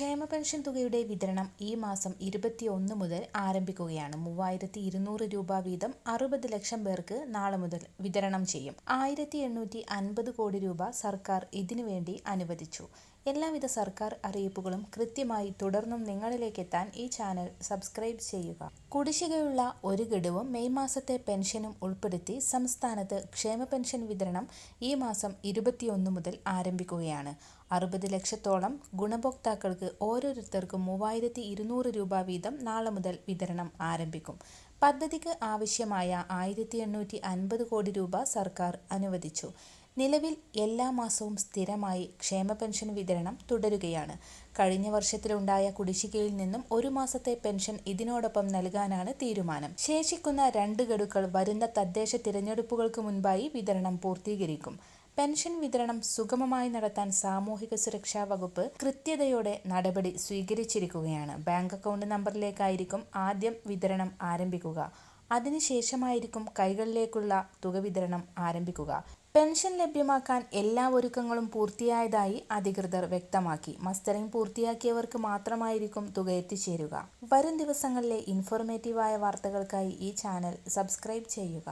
ക്ഷേമ പെൻഷൻ തുകയുടെ വിതരണം ഈ മാസം ഇരുപത്തിയൊന്ന് മുതൽ ആരംഭിക്കുകയാണ്. മൂവായിരത്തി ഇരുന്നൂറ് രൂപ വീതം അറുപത് ലക്ഷം പേർക്ക് നാളെ മുതൽ വിതരണം ചെയ്യും. ആയിരത്തി എണ്ണൂറ്റി അൻപത് കോടി രൂപ സർക്കാർ ഇതിനുവേണ്ടി അനുവദിച്ചു. എല്ലാവിധ സർക്കാർ അറിയിപ്പുകളും കൃത്യമായി തുടർന്നും നിങ്ങളിലേക്ക് എത്താൻ ഈ ചാനൽ സബ്സ്ക്രൈബ് ചെയ്യുക. കുടിശ്ശികയുള്ള ഒരു ഗഡുവും മെയ് മാസത്തെ പെൻഷനും ഉൾപ്പെടുത്തി സംസ്ഥാനത്ത് ക്ഷേമ പെൻഷൻ വിതരണം ഈ മാസം ഇരുപത്തിയൊന്ന് മുതൽ ആരംഭിക്കുകയാണ്. അറുപത് ലക്ഷത്തോളം ഗുണഭോക്താക്കൾക്ക് ഓരോരുത്തർക്കും മൂവായിരത്തി ഇരുന്നൂറ് രൂപ വീതം നാളെ മുതൽ വിതരണം ആരംഭിക്കും. പദ്ധതിക്ക് ആവശ്യമായ ആയിരത്തി എണ്ണൂറ്റി അൻപത് കോടി രൂപ സർക്കാർ അനുവദിച്ചു. നിലവിൽ എല്ലാ മാസവും സ്ഥിരമായി ക്ഷേമ പെൻഷൻ വിതരണം തുടരുകയാണ്. കഴിഞ്ഞ വർഷത്തിലുണ്ടായ കുടിശ്ശികയിൽ നിന്നും ഒരു മാസത്തെ പെൻഷൻ ഇതിനോടൊപ്പം നൽകാനാണ് തീരുമാനം. ശേഷിക്കുന്ന രണ്ട് ഗഡുക്കൾ വരുന്ന തദ്ദേശ തിരഞ്ഞെടുപ്പുകൾക്ക് മുൻപായി വിതരണം പൂർത്തീകരിക്കും. പെൻഷൻ വിതരണം സുഗമമായി നടത്താൻ സാമൂഹിക സുരക്ഷാ വകുപ്പ് കൃത്യതയോടെ നടപടി സ്വീകരിച്ചിരിക്കുകയാണ്. ബാങ്ക് അക്കൗണ്ട് നമ്പറിലേക്കായിരിക്കും ആദ്യം വിതരണം ആരംഭിക്കുക. അതിനുശേഷമായിരിക്കും കൈകളിലേക്കുള്ള തുക വിതരണം ആരംഭിക്കുക. പെൻഷൻ ലഭ്യമാക്കാൻ എല്ലാ ഒരുക്കങ്ങളും പൂർത്തിയായതായി അധികൃതർ വ്യക്തമാക്കി. മസ്റ്ററിംഗ് പൂർത്തിയാക്കിയവർക്ക് മാത്രമായിരിക്കും തുക എത്തിച്ചേരുക. വരും ദിവസങ്ങളിലെ ഇൻഫോർമേറ്റീവായ വാർത്തകൾക്കായി ഈ ചാനൽ സബ്സ്ക്രൈബ് ചെയ്യുക.